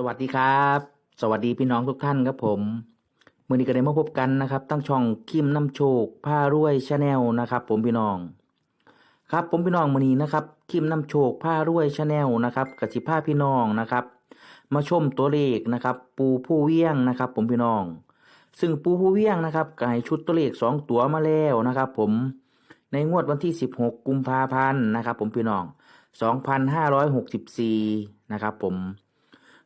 สวัสดีครับ สวัสดีพี่น้องทุกท่านครับผมมื่อนี้ก็ได้มาพบกันนะครับ ตั้งช่องคิมน้ำโชคผ้ารวยชาแนลนะครับ ผมพี่น้อง ครับผมพี่น้องมื่อนี้นะครับคิมน้ำโชคผ้ารวยชาแนลนะครับกสิผ้าพี่น้องนะครับ มาชมตัวเลขนะครับ ปูผู้เวียงนะครับ ผมพี่น้อง ซึ่งปูผู้เวียงนะครับก็ให้ชุดตัวเลขสองตัวมาแล้วนะครับ ผมในงวดวันที่ 16 กุมภาพันธ์นะครับ ผมพี่น้อง 2564 นะครับ ผม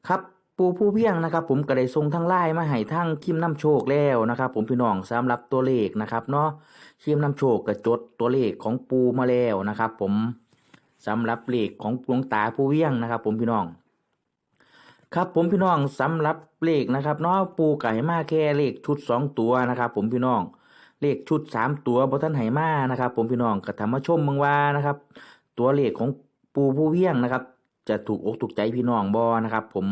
ครับปูผู้เพียงนะครับ ผมก็ได้ส่งทั้งไลน์มาให้ทั้งคิมน้ำโชคแล้วนะครับ ผมพี่น้องสำหรับตัวเลขนะครับเนาะคิมน้ำโชคก็จดตัวเลขของปูมาแล้วนะครับ ผมสำหรับเลขของหลวงตาผู้เวียงนะครับ ผมพี่น้อง ครับผมพี่น้องสำหรับเลขนะครับเนาะปูไก่มาแค่เลขชุดสองตัวนะครับ ผมพี่น้อง เลขชุดสามตัวบท่านไหมานะครับ ผมพี่น้องก็ทำมาชมเมืองว่านะครับ ตัวเลขของปูผู้เวียงนะครับ จะถูกอกถูกใจพี่น้องบอนะครับ ผม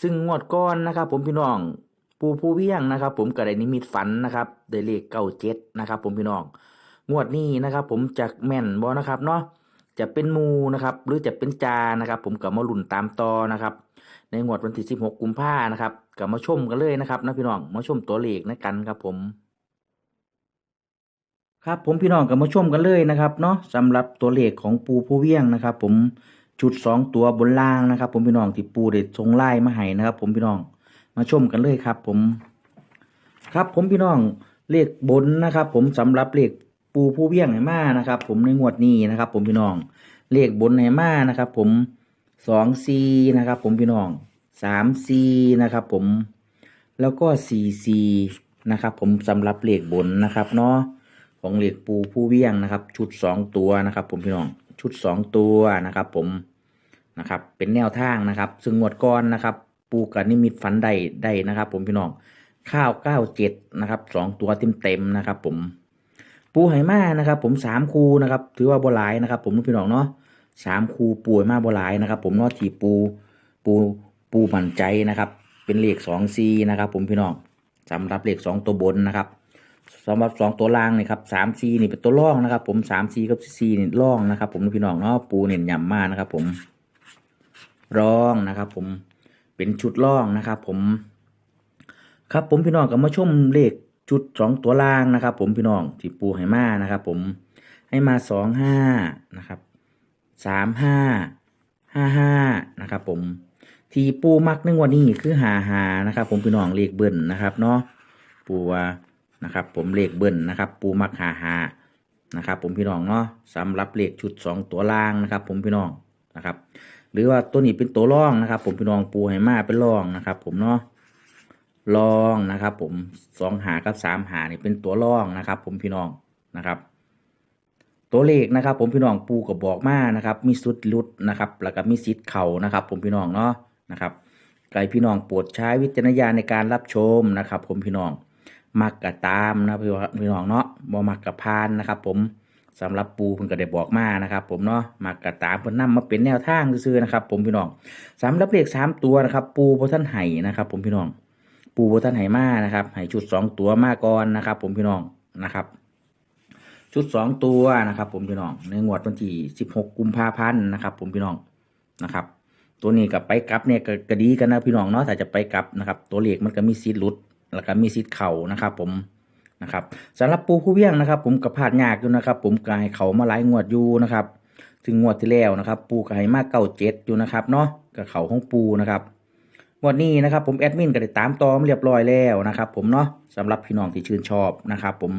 ซึ่งงวดก้อนนะครับ ผมพี่น้องปูผู้เวียงนะครับ ผมก็ได้นิมิตฝันนะครับได้เลขเก้าเจ็ดนะครับ ผมพี่น้องงวดนี้นะครับ ผมจะแม่นบอนะครับเนาะจะเป็นมูนะครับ หรือจะเป็นจานะครับ ผมก็มาลุ้นตามต่อนะครับ ในงวดวันที่16กุมภานะครับก็มาชมกันเลยนะครับนะพี่น้องมาชมตัวเลขนะกันครับ ผมครับผมพี่น้องก็มาชมกันเลยนะครับเนาะสำหรับตัวเลขของปูผู้เวียงนะครับ ผม ชุดสองตัวบนล่างนะครับ ผมพี่น้องที่ปูเด็ดทรงไล่มาให้นะครับ ผมพี่น้องมาชมกันเลยครับ ผม ครับผมพี่น้องเลขบนนะครับ ผมสำหรับเลขปูผู้เวียงไหมานะครับ ผมในงวดนี้นะครับ ผมพี่น้องเลขบนไหมานะครับ ผมสองซีนะครับ ผมพี่น้องสามซีนะครับ ผมแล้วก็สี่ซีนะครับ ผมสำหรับเลขบนนะครับ เนาะของเหล็กปูผู้เวียงนะครับ ชุดสองตัวนะครับ ผมพี่น้องชุดสองตัวนะครับ ผม นะครับ เป็นแนวทางนะครับ ซึ่งงวดก้อนนะครับ ปูกับนิมิตฝันได้ได้นะครับ ผมพี่น้องข้าวเก้าเจ็ดนะครับสองตัวเต็มเต็มนะครับ ผม ปูไหมานะครับ ผมสามคูนะครับ ถือว่าโบหลายนะครับ ผมพี่น้องเนาะสามคูปูไหมาโบหลายนะครับ ผมเนาะทีปูปูปูมั่นใจนะครับ เป็นเลขสองซีนะครับ ผมพี่น้องสำหรับเลขสองตัวบนนะครับสำหรับสองตัวล่างนี่ครับสามซีนี่เป็นตัวล่องนะครับ ผมสามซีกับซีนี่ล่องนะครับ ผมพี่น้องเนาะปูเน่นยำมากนะครับ ผม ร่องนะครับ ผมเป็นชุดล่องนะครับ ผม ครับผมพี่น้องก็มาชมเลขชุดสองตัวล่างนะครับ ผมพี่น้องที่ปูให้มานะครับ ผมให้มาสองห้านะครับสามห้าห้าห้านะครับผมที่ปูมักในงวันนี้คือหาหานะครับ ผมพี่น้องเลขเบิ้ลนะครับเนาะปูว่านะครับ ผมเลขเบิ้ลนะครับ ปูมักหาหานะครับ ผมพี่น้องเนาะสำหรับเลขชุดสองตัวล่างนะครับ ผมพี่น้องนะครับ หรือว่าตัวนี้เป็นตัวร่องนะครับ ผมพี่น้องปูให้มาเป็นร่องนะครับ ผมเนาะลองนะครับ ผมสองหากับสามหานี่เป็นตัวล่องนะครับ ผมพี่น้องนะครับ ตัวเลขนะครับ ผมพี่น้องปูก็บบอกมานะครับ มีสุดลุดนะครับ แล้วก็มีสิทธิ์เข่านะครับ ผมพี่น้องเนาะนะครับไก่พี่น้องโปรดใช้วิจารณญาณในการรับชมนะครับ ผมพี่น้องมักกะตามนะพี่พี่น้องเนาะบ่มักกะพานนะครับ ผม สำหรับปูเพิ่นก็ได้บอกมานะครับผมเนาะมักกะตามเพิ่นนำมาเป็นแนวทางซื่อๆนะครับผมพี่น้องสำหรับเลขสามตัวนะครับ ปูบ่ท่านไห้นะครับ ผมพี่น้อง ปูโบท่านไหมานะครับให้ชุดสองตัวมาก่อนนะครับ ผมพี่น้องนะครับ ชุดสองตัวนะครับ ผมพี่น้องในงวดวันที่สิบหกกุมภาพันธ์นะครับ ผมพี่น้องนะครับ ตัวนี้กับไปกลับเนี่ยก็ดีกันนะพี่น้องเนาะถ้าจะไปกลับนะครับ ตัวเลขมันก็มีซีดลุดแล้วก็มีซีดเข่านะครับ ผม นะครับสำหรับปูผู้เวียงนะครับ ผมกับพลาดยากอยู่นะครับ ผมกายเขามาหลายงวดอยู่นะครับถึงงวดที่แล้วนะครับ ปูกายมากเก้าเจ็ดอยู่นะครับเนาะกับเขาของปูนะครับงวันนี้นะครับ ผมแอดมินก็ได้ตามต่อมเรียบร้อยแล้วนะครับ ผมเนาะสำหรับพี่น้องที่ชื่นชอบนะครับ ผม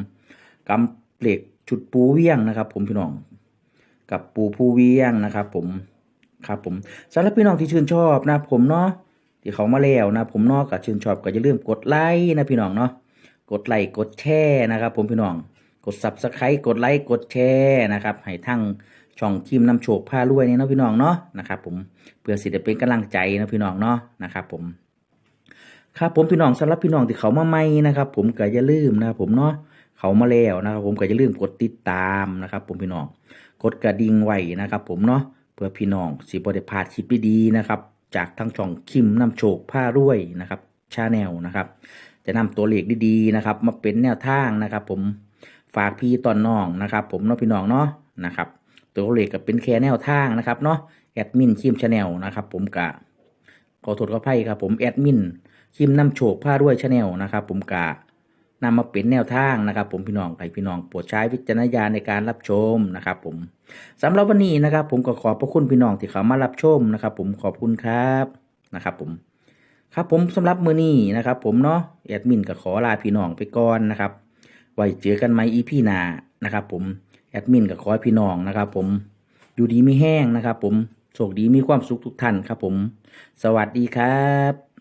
กำเหล็กชุดปูเวียงนะครับ ผมพี่น้องกับปูผู้เวียงนะครับ ผมครับผมสำหรับพี่น้องที่ชื่นชอบนะ ผมเนาะที่เขามาแล้วนะ ผมเนาะก็ชื่นชอบก็อย่าลืมกดไลค์นะพี่น้องเนาะ กดไลค์กดแชร์นะครับ ผมพี่น้องกด subscribe กดไลค์กดแชร์นะครับให้ทั้งช่องทีมนำโชคผ้ารวยนี่เนะพี่น้องเนาะนะครับผมเพื่อสิจะเป็นกำลังใจนะพี่น้องเนาะนะครับผมครับผมพี่น้องสำหรับพี่น้องที่เขามาใหม่นะครับ ผมก็อย่าลืมนะครับผมเนาะเขามาแล้วนะครับ ผมก็อย่าลืมกดติดตามนะครับ ผมพี่น้องกดกระดิ่งไว้นะครับ ผมเนาะเพื่อพี่น้องสิบได้พลาดคลิปดีๆนะครับ จากทั้งช่องคิมนำโชคผ้ารวยนะครับชาแนลนะครับ จะนำตัวเลขดีๆนะครับ มาเป็นแนวทางนะครับ ผมฝากพี่ตอนน้องนะครับ ผมเนาะพี่น้องเนาะนะครับ ตัวเลขก็เป็นแค่แนวทางนะครับเนาะแอดมินคิมชาแนลนะครับผมกะขอโทษขออภัยครับผมแอดมินคิมน้ำโชคผ้ารวยชาแนลนะครับ ผมกะนำมาเป็นแนวทางนะครับ ผมพี่น้องให้พี่น้องโปรดใช้วิจารณญาณในการรับชมนะครับ ผมสำหรับวันนี้นะครับ ผมก็ขอบพระคุณพี่น้องที่เขามารับชมนะครับ ผมขอบคุณครับนะครับ ผม ครับผมสำหรับมือนี้นะครับ ผมเนาะแอดมินก็ขอลาพี่น้องไปก่อนนะครับ ไว้เจอกันใหม่อีพี่หน้านะครับ ผมแอดมินก็ขอให้พี่น้องนะครับ ผมอยู่ดีไม่แห้งนะครับ ผมโชคดีมีความสุขทุกท่านครับ ผม สวัสดีครับ